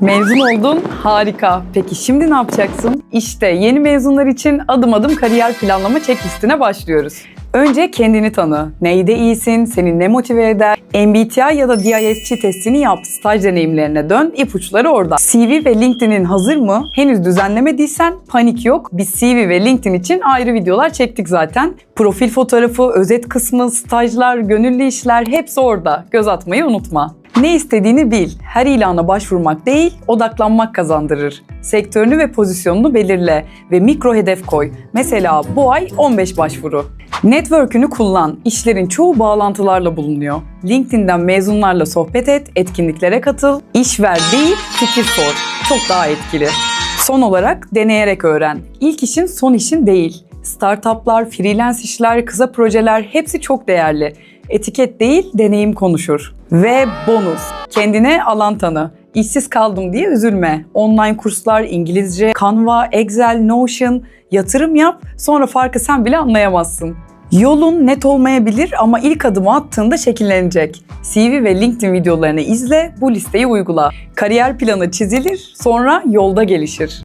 Mezun oldun, harika. Peki şimdi ne yapacaksın? İşte yeni mezunlar için adım adım kariyer planlama checklistine başlıyoruz. Önce kendini tanı. Neyde iyisin, seni ne motive eder? MBTI ya da DISC testini yap. Staj deneyimlerine dön, ipuçları orada. CV ve LinkedIn'in hazır mı? Henüz düzenlemediysen panik yok. Biz CV ve LinkedIn için ayrı videolar çektik zaten. Profil fotoğrafı, özet kısmı, stajlar, gönüllü işler hepsi orada. Göz atmayı unutma. Ne istediğini bil. Her ilana başvurmak değil, odaklanmak kazandırır. Sektörünü ve pozisyonunu belirle ve mikro hedef koy. Mesela bu ay 15 başvuru. Network'ünü kullan. İşlerin çoğu bağlantılarla bulunuyor. LinkedIn'den mezunlarla sohbet et, etkinliklere katıl, iş ver değil, fikir sor. Çok daha etkili. Son olarak deneyerek öğren. İlk işin son işin değil. Startuplar, freelance işler, kısa projeler hepsi çok değerli. Etiket değil, deneyim konuşur. Ve bonus. Kendine alan tanı. İşsiz kaldım diye üzülme. Online kurslar, İngilizce, Canva, Excel, Notion, yatırım yap. Sonra farkı sen bile anlayamazsın. Yolun net olmayabilir ama ilk adımı attığında şekillenecek. CV ve LinkedIn videolarını izle, bu listeyi uygula. Kariyer planı çizilir, sonra yolda gelişir.